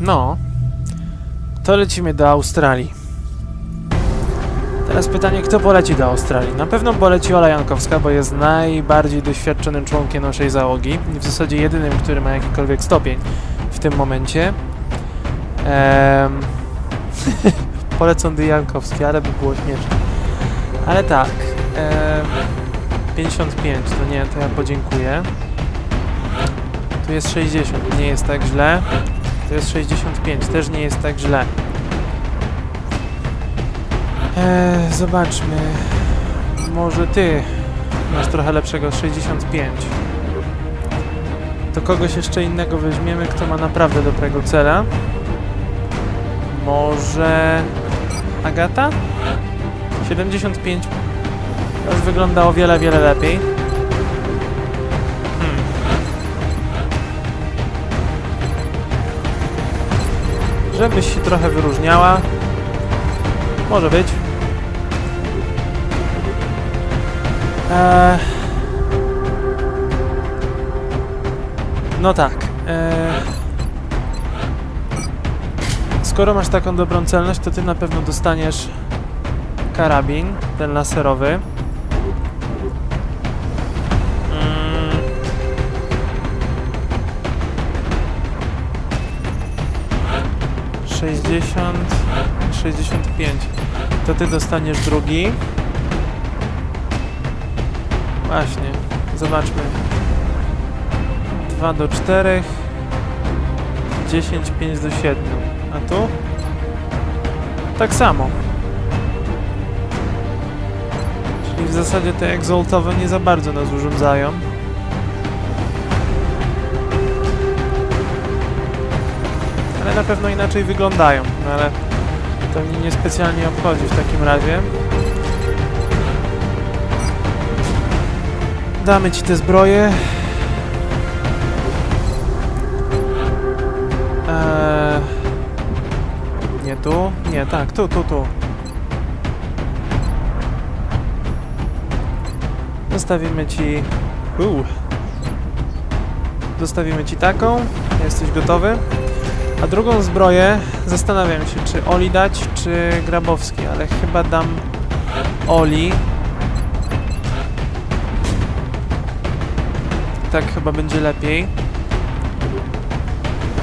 No. To lecimy do Australii. Teraz pytanie, kto poleci do Australii? Na pewno poleci Ola Jankowska, bo jest najbardziej doświadczonym członkiem naszej załogi. W zasadzie jedynym, który ma jakikolwiek stopień w tym momencie. Ehm... Polecą do Jankowski, ale by było śmieszne. Ale tak. Ehm... 55, to nie, to ja podziękuję. Tu jest 60, nie jest tak źle. To jest 65, też nie jest tak źle. Eee, zobaczmy. Może ty masz trochę lepszego 65. To kogoś jeszcze innego weźmiemy, kto ma naprawdę dobrego cela. Może Agata? 75 to wygląda o wiele, wiele lepiej. Żebyś się trochę wyróżniała. Może być. Eee... No tak. Eee... Skoro masz taką dobrą celność, to ty na pewno dostaniesz karabin, ten laserowy. 60, 65. To ty dostaniesz drugi. Właśnie, zobaczmy. 2 do 4, 10, 5 do 7. A tu? Tak samo. Czyli w zasadzie te egzoltowe nie za bardzo nas urządzają. Na pewno inaczej wyglądają, no ale to mnie niespecjalnie obchodzi w takim razie. Damy ci te zbroje. Eee, nie tu? Nie, tak, tu, tu, tu. Zostawimy ci... Uu. Zostawimy ci taką. Jesteś gotowy? A drugą zbroję zastanawiam się, czy Oli dać, czy Grabowski, ale chyba dam Oli. Tak chyba będzie lepiej.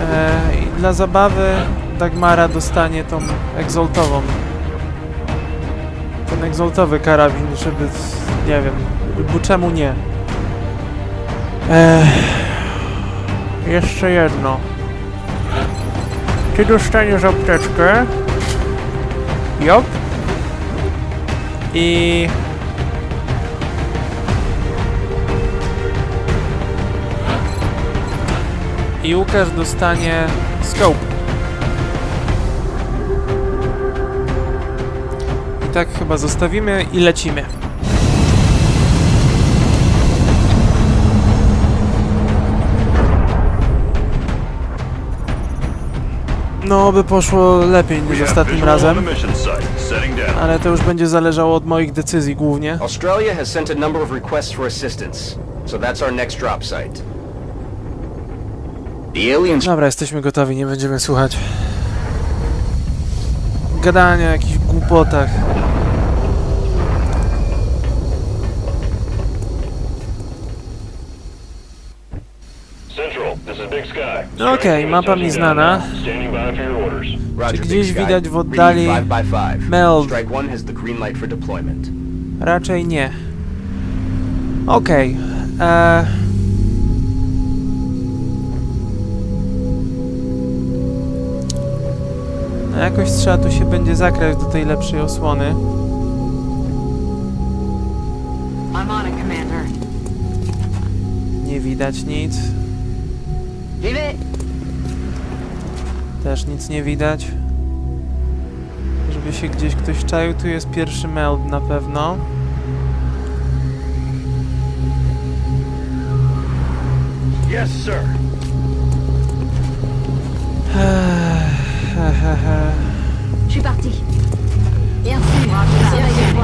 Eee, I dla zabawy Dagmara dostanie tą egzoltową. Ten egzoltowy karabin, żeby... nie wiem, bo czemu nie? Eee, jeszcze jedno. Ty dostaniesz apteczkę. Jop. I... I Łukasz dostanie scope. I tak chyba zostawimy i lecimy. No, by poszło lepiej niż ostatnim razem, ale to już będzie zależało od moich decyzji głównie. Australia has sent a number of requests for assistance, so that's our next drop site. The aliens Dobra, jesteśmy gotowi, nie będziemy słuchać gadania o jakichś głupotach. Central, this is Big Sky. No okej, mapa mi znana. Standing by for your orders. Roger, Czy Big gdzieś Sky. widać w oddali five by five. meld? Strike one has the green light for deployment. Raczej nie. Okej. e, No jakoś trzeba tu się będzie zakraść do tej lepszej osłony. I'm on it, Commander. Nie widać nic. Też nic nie widać. Żeby się gdzieś ktoś czaił, tu jest pierwszy meld na pewno. Yes, sir. Je suis parti.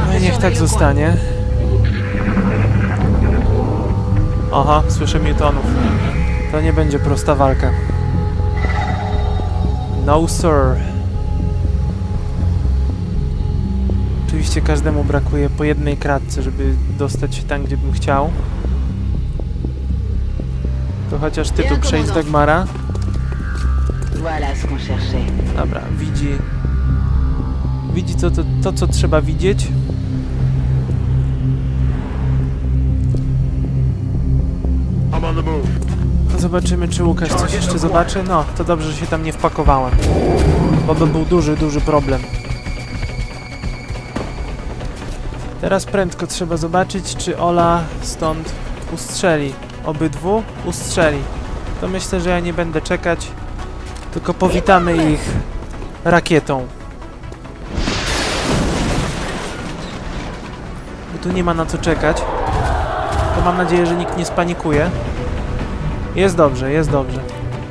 No i niech tak zostanie. Aha, słyszę Newtonów. To nie będzie prosta walka. No sir. Oczywiście każdemu brakuje po jednej kratce, żeby dostać się tam, gdzie bym chciał. To chociaż ty tu przejdź qu'on cherchait. Dobra, widzi. Widzi to, to, to, co trzeba widzieć. I'm on the move. Zobaczymy, czy Łukasz coś jeszcze zobaczy. No, to dobrze, że się tam nie wpakowałem. Bo to był duży, duży problem. Teraz prędko trzeba zobaczyć, czy Ola stąd ustrzeli. Obydwu ustrzeli. To myślę, że ja nie będę czekać, tylko powitamy ich rakietą. Bo tu nie ma na co czekać. To mam nadzieję, że nikt nie spanikuje. Jest dobrze, jest dobrze.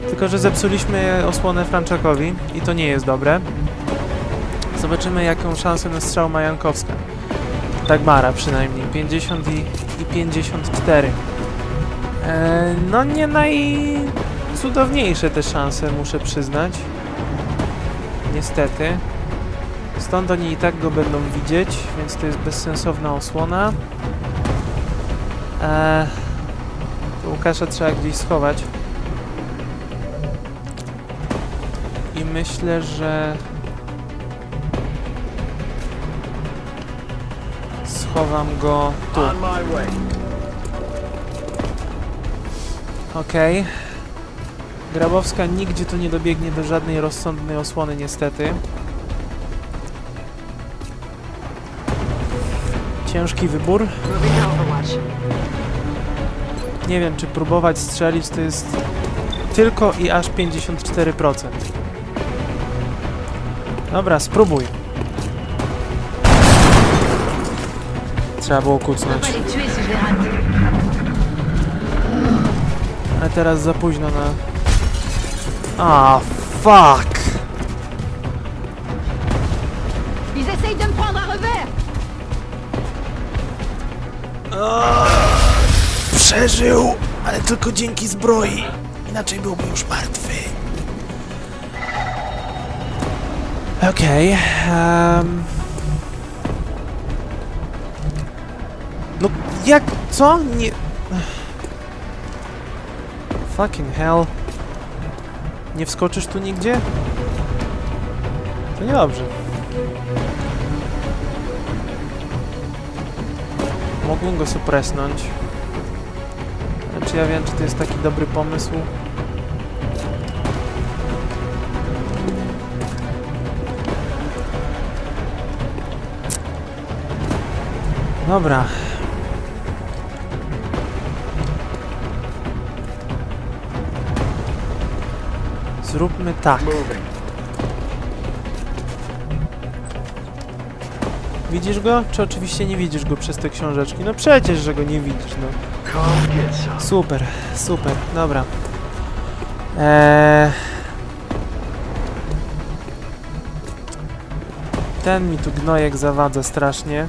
Tylko, że zepsuliśmy osłonę Franczakowi i to nie jest dobre. Zobaczymy, jaką szansę na strzał ma Jankowska. Dagmara przynajmniej. 50 i, i 54. E, no nie najcudowniejsze te szanse, muszę przyznać. Niestety. Stąd oni i tak go będą widzieć, więc to jest bezsensowna osłona. Eee, Łukasza trzeba gdzieś schować. I myślę, że schowam go tu. Okej. Grabowska nigdzie tu nie dobiegnie do żadnej rozsądnej osłony niestety. Ciężki wybór. Nie wiem, czy próbować strzelić to jest tylko i aż 54%. Dobra, spróbuj. Trzeba było kucnąć. pas les tuer si je les rate. A teraz za późno na... A, fuck! Ils essayent de me prendre à revers Przeżył, ale tylko dzięki zbroi. Inaczej byłby już martwy. Okej. em. No jak? Co? Nie... Fucking hell. Nie wskoczysz tu nigdzie? To niedobrze. Mogłem go supresnąć. Czy ja wiem, czy to jest taki dobry pomysł? Dobra. Zróbmy tak. Widzisz go? Czy oczywiście nie widzisz go przez te książeczki? No przecież, że go nie widzisz, no. Super, super, dobra. Eee... Ten mi tu gnojek zawadza strasznie.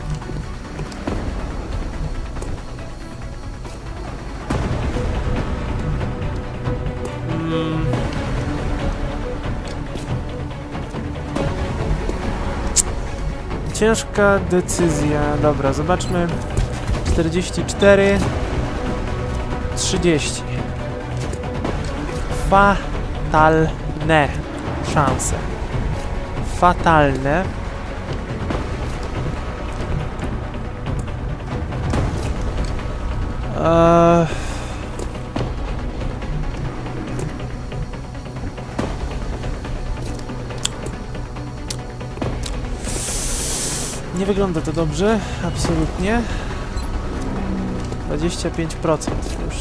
Ciężka decyzja. Dobra, zobaczmy. 44 30. Fatalne szanse. Fatalne. Eee... Nie wygląda to dobrze, absolutnie. 25% już,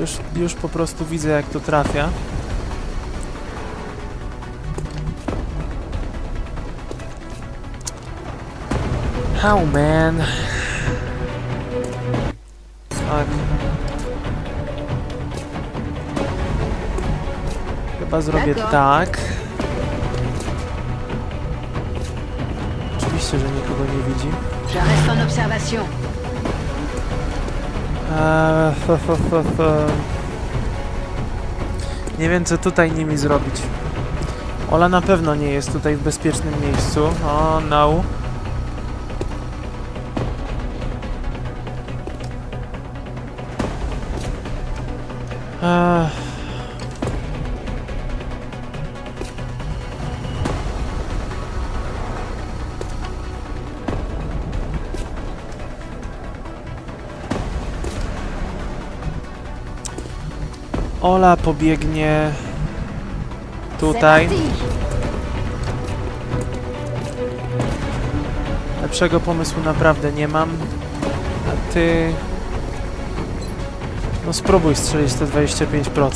już, już po prostu widzę jak to trafia. How man? Tak. Chyba zrobię tak. Oczywiście, że nikogo nie widzi. Eee. Nie wiem, co tutaj nimi zrobić. Ola na pewno nie jest tutaj w bezpiecznym miejscu. O, no. Pobiegnie tutaj. Lepszego pomysłu naprawdę nie mam. A ty... No spróbuj strzelić te 25%.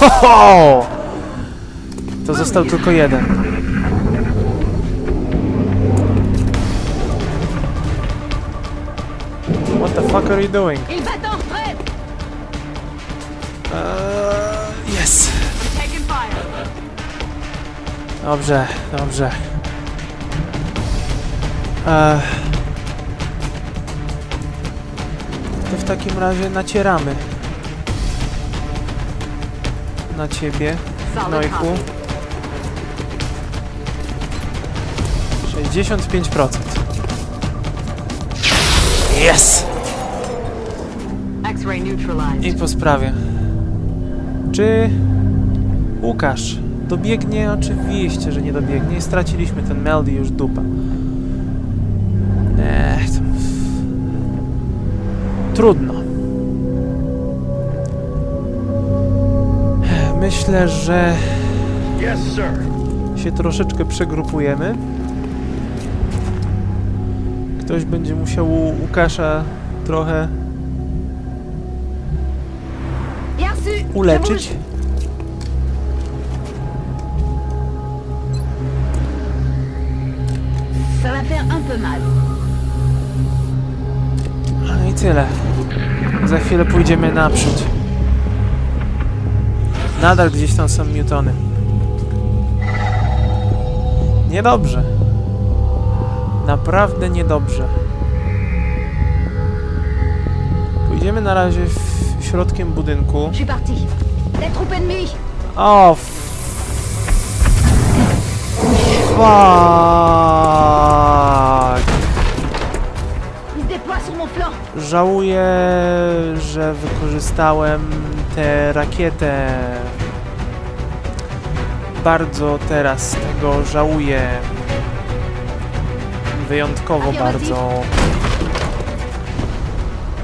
Ho, ho! To został tylko jeden. What the fuck are you doing? Dobrze, dobrze. Ech. To w takim razie nacieramy. Na ciebie, Nojku. 65%. Yes! I po sprawie. Czy Łukasz dobiegnie? Oczywiście, że nie dobiegnie. I straciliśmy ten Meldy już dupa. Ech, to... Trudno. Myślę, że się troszeczkę przegrupujemy. Ktoś będzie musiał Łukasza trochę uleczyć. Ça va faire un peu mal. No i tyle. Za chwilę pójdziemy naprzód. Nadal gdzieś tam są Newtony. Niedobrze. Naprawdę niedobrze. Pójdziemy na razie w środkiem budynku. Je suis parti. O, fuck. Żałuję, że wykorzystałem tę rakietę. Bardzo teraz tego żałuję. Wyjątkowo bardzo.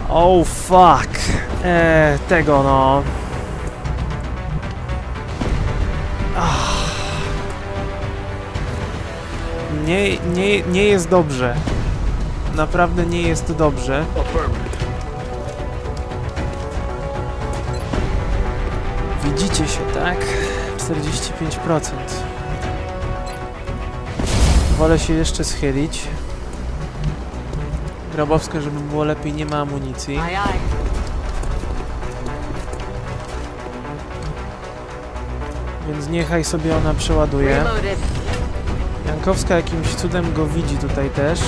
Oh fuck. E, tego no. Nie, nie, nie jest dobrze. Naprawdę nie jest dobrze. Widzicie się, tak? 45%. Wolę się jeszcze schylić. Grabowska, żeby było lepiej, nie ma amunicji. Więc niechaj sobie ona przeładuje. Jankowska jakimś cudem go widzi tutaj też.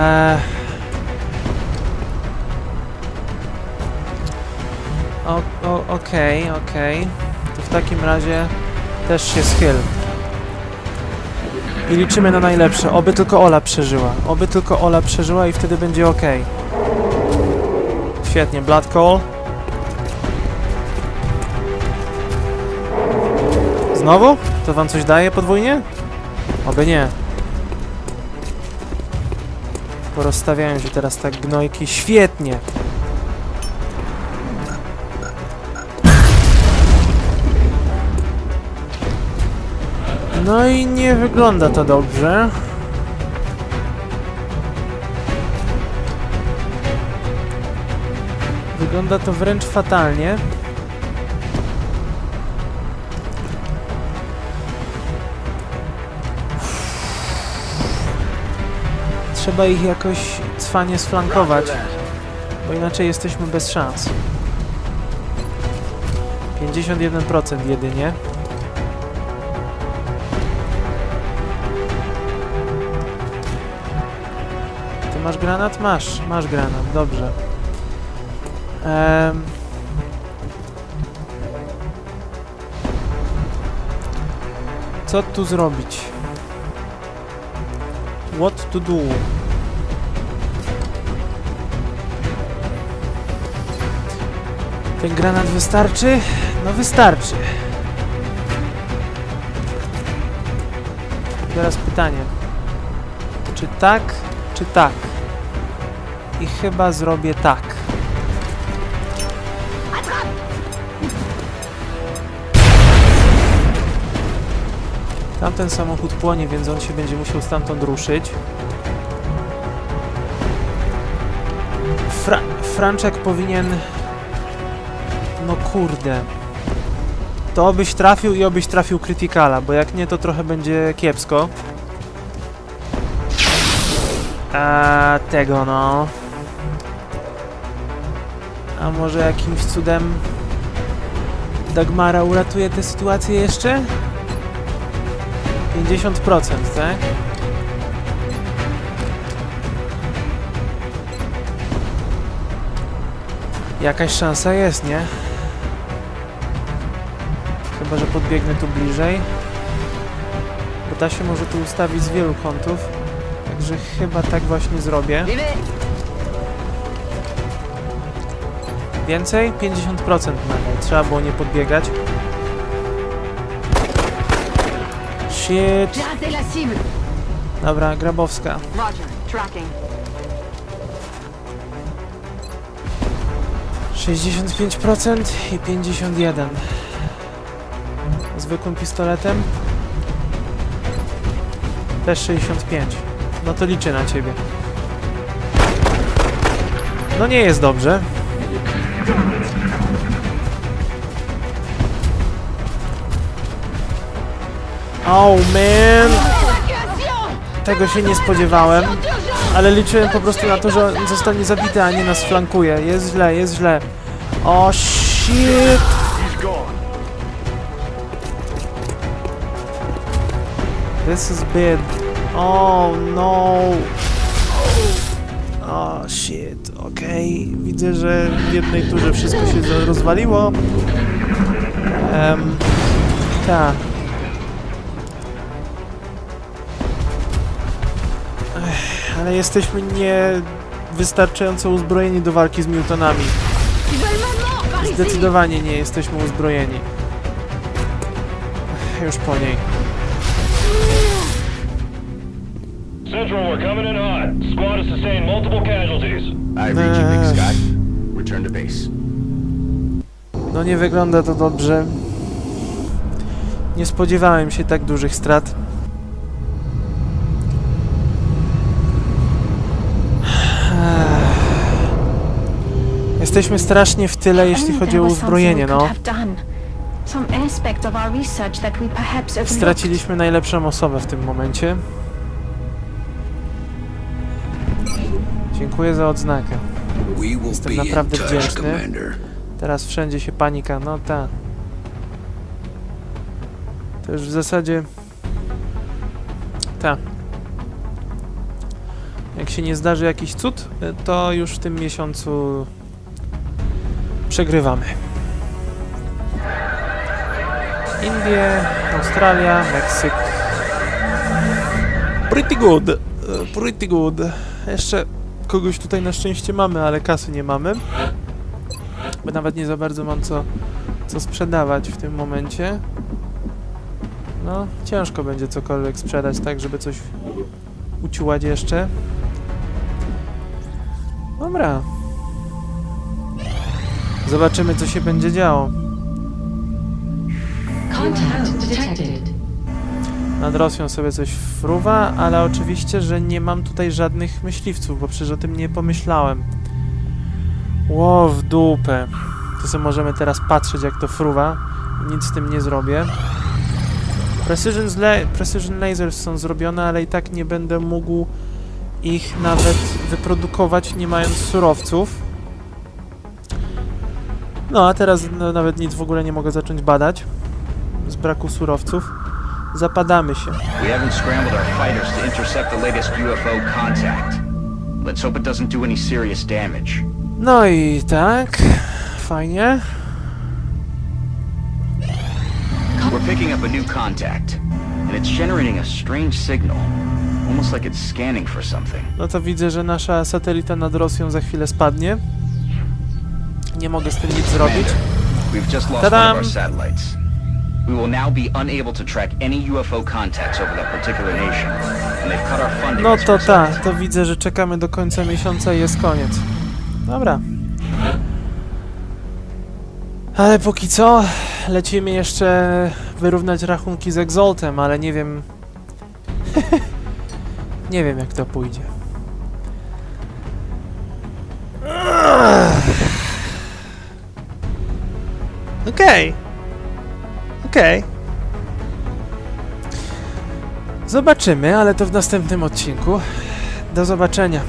Eee. O, o, okej, okej. To w takim razie też się schyl. I liczymy na najlepsze. Oby tylko Ola przeżyła. Oby tylko Ola przeżyła i wtedy będzie ok. Świetnie, Blood Call. Znowu? To wam coś daje podwójnie? Oby nie. Porozstawiają się teraz tak gnojki. Świetnie! No i nie wygląda to dobrze. Wygląda to wręcz fatalnie. Trzeba ich jakoś cwanie sflankować, bo inaczej jesteśmy bez szans. 51% jedynie. Ty masz granat? Masz, masz granat, dobrze. Co tu zrobić? What to do? Ten granat wystarczy? No wystarczy. Teraz pytanie. Czy tak, czy tak? I chyba zrobię tak. Tamten samochód płonie, więc on się będzie musiał stamtąd ruszyć. Fra Franczek powinien... No kurde. To obyś trafił i obyś trafił krytykala, bo jak nie, to trochę będzie kiepsko. A tego no. A może jakimś cudem Dagmara uratuje tę sytuację jeszcze? 50%, tak? Jakaś szansa jest, nie? Chyba, że podbiegnę tu bliżej. Bo da się może tu ustawić z wielu kątów. Także chyba tak właśnie zrobię. Więcej? 50% nawet. Trzeba było nie podbiegać. Shit. J'ai raté la cible. Dobra, Grabowska. Roger. Tracking. 65% i 51%. Zwykłym pistoletem też 65. No to liczę na ciebie. No nie jest dobrze. Oh man! Tego się nie spodziewałem. Ale liczyłem po prostu na to, że zostanie zabity, a nie nas flankuje. Jest źle, jest źle. O shit! He's gone. This is bad. Oh no! O shit, okej. Widzę, że w jednej turze wszystko się rozwaliło. Um, tak. Ale jesteśmy niewystarczająco uzbrojeni do walki z ici Zdecydowanie nie jesteśmy uzbrojeni. Już po niej. Central, we're coming in hot. Squad has sustained multiple casualties. I read you, Big Sky. Return to base. No nie wygląda to dobrze. Nie spodziewałem się tak dużych strat. Jesteśmy strasznie w tyle, jeśli chodzi o uzbrojenie, no. Straciliśmy najlepszą osobę w tym momencie. Dziękuję za odznakę. Jestem naprawdę wdzięczny. Teraz wszędzie się panika, no ta. To już w zasadzie... Ta. Jak się nie zdarzy jakiś cud, to już w tym miesiącu przegrywamy. Indie, Australia, Meksyk. Pretty good. y, Pretty good. Jeszcze kogoś tutaj na szczęście mamy, ale kasy nie mamy bo nawet nie za bardzo mam co, co sprzedawać w tym momencie. No, ciężko będzie cokolwiek sprzedać, tak, żeby coś uciułać jeszcze. Dobra. Zobaczymy, co się będzie działo. Nad Rosją sobie coś fruwa, ale oczywiście, że nie mam tutaj żadnych myśliwców, bo przecież o tym nie pomyślałem. Ło, w dupę. To sobie możemy teraz patrzeć, jak to fruwa. Nic z tym nie zrobię. Precision, Precision Lasers są zrobione, ale i tak nie będę mógł ich nawet wyprodukować, nie mając surowców. No, a teraz no, nawet nic w ogóle nie mogę zacząć badać. Z braku surowców. Zapadamy się. We haven't scrambled our fighters to intercept the latest UFO contact. Let's hope it doesn't do any serious damage. No i tak, fajnie. We're picking up a new contact, and it's generating a strange signal. Almost like it's scanning for something. No to widzę, że nasza satelita nad Rosją za chwilę spadnie. Nie mogę z tym nic zrobić. Ta-dam! We will now be unable to track any UFO contacts over that particular nation, and they've cut our funding No to tak, to widzę, że czekamy do końca miesiąca i jest koniec. Dobra. Ale póki co lecimy jeszcze wyrównać rachunki z Exaltem, ale nie wiem... nie wiem jak to pójdzie. Okej. Okej. Zobaczymy, ale to w następnym odcinku. Do zobaczenia.